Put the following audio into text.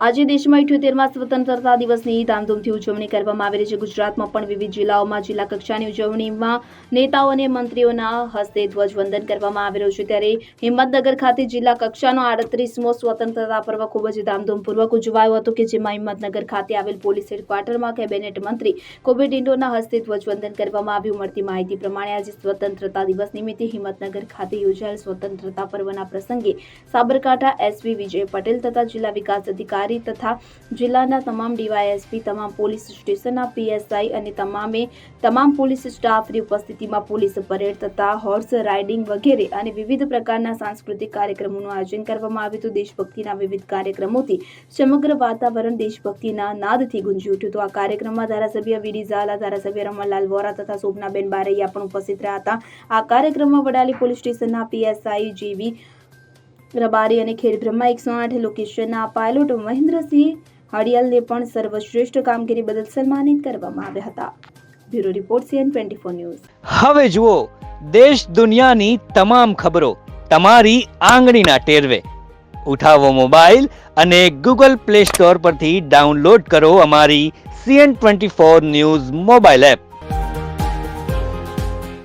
આજે દેશમાં ઇઠ્યોતેરમાં સ્વતંત્રતા દિવસની ધામધૂમથી ઉજવણી કરવામાં આવી રહી છે. ગુજરાતમાં પણ વિવિધ જિલ્લાઓમાં જિલ્લા કક્ષાની ઉજવણીમાં નેતાઓ અને મંત્રીઓના હસ્તે ધ્વજવંદન કરવામાં આવી રહ્યું છે. ત્યારે હિંમતનગર ખાતે જિલ્લા કક્ષાનો આડત્રીસમો સ્વતંત્રતા પર્વ ખૂબ જ ધામધૂમપૂર્વક ઉજવાયો હતો કે જેમાં હિંમતનગર ખાતે આવેલ પોલીસ હેડક્વાર્ટરમાં કેબિનેટ મંત્રી કોવિડ ઇન્ડોના હસ્તે ધ્વજવંદન કરવામાં આવ્યું. મળતી માહિતી પ્રમાણે આજે સ્વતંત્રતા દિવસ નિમિત્તે હિંમતનગર ખાતે યોજાયેલ સ્વતંત્રતા પર્વના પ્રસંગે સાબરકાંઠા એસપી વિજય પટેલ તથા જિલ્લા વિકાસ અધિકારી તથા જિલ્લાના તમામ ડીવાયએસપી, તમામ પોલીસ સ્ટેશનના પીએસઆઈ અને તમામે તમામ પોલીસ સ્ટાફની ઉપસ્થિતિમાં પોલીસ પરેડ તથા હોર્સ રાઇડિંગ વગેરે અને વિવિધ પ્રકારના સાંસ્કૃતિક કાર્યક્રમોનું આયોજન કરવામાં આવ્યું હતું. દેશભક્તિના વિવિધ કાર્યક્રમોથી સમગ્ર વાતાવરણ દેશભક્તિના નાદથી ગુંજી ઉઠ્યું હતું. આ કાર્યક્રમમાં ધારાસભ્ય વીડી ઝાલા, ધારાસભ્ય રમણલાલ વોરા તથા શોભનાબેન બારૈયા પણ ઉપસ્થિત રહ્યા હતા. આ કાર્યક્રમમાં વડાલી પોલીસ સ્ટેશનના પીએસઆઈ જેવી રબારી અને ખેડબ્રહ્મા એકસો આઠ લોકેશનના પાયલોટ મહેન્દ્રસિંહ હડિયાલને પણ સર્વશ્રેષ્ઠ કામગીરી બદલ સન્માનિત કરવામાં આવ્યા હતા. Bureau report C N twenty four news. હવે જુઓ, દેશ દુનિયાની તમામ ખબરો તમારી આંગળીના ટેરવે. ઉઠાવો મોબાઈલ અને ગૂગલ પ્લે સ્ટોર પરથી ડાઉનલોડ કરો અમારી C N twenty four news mobile app.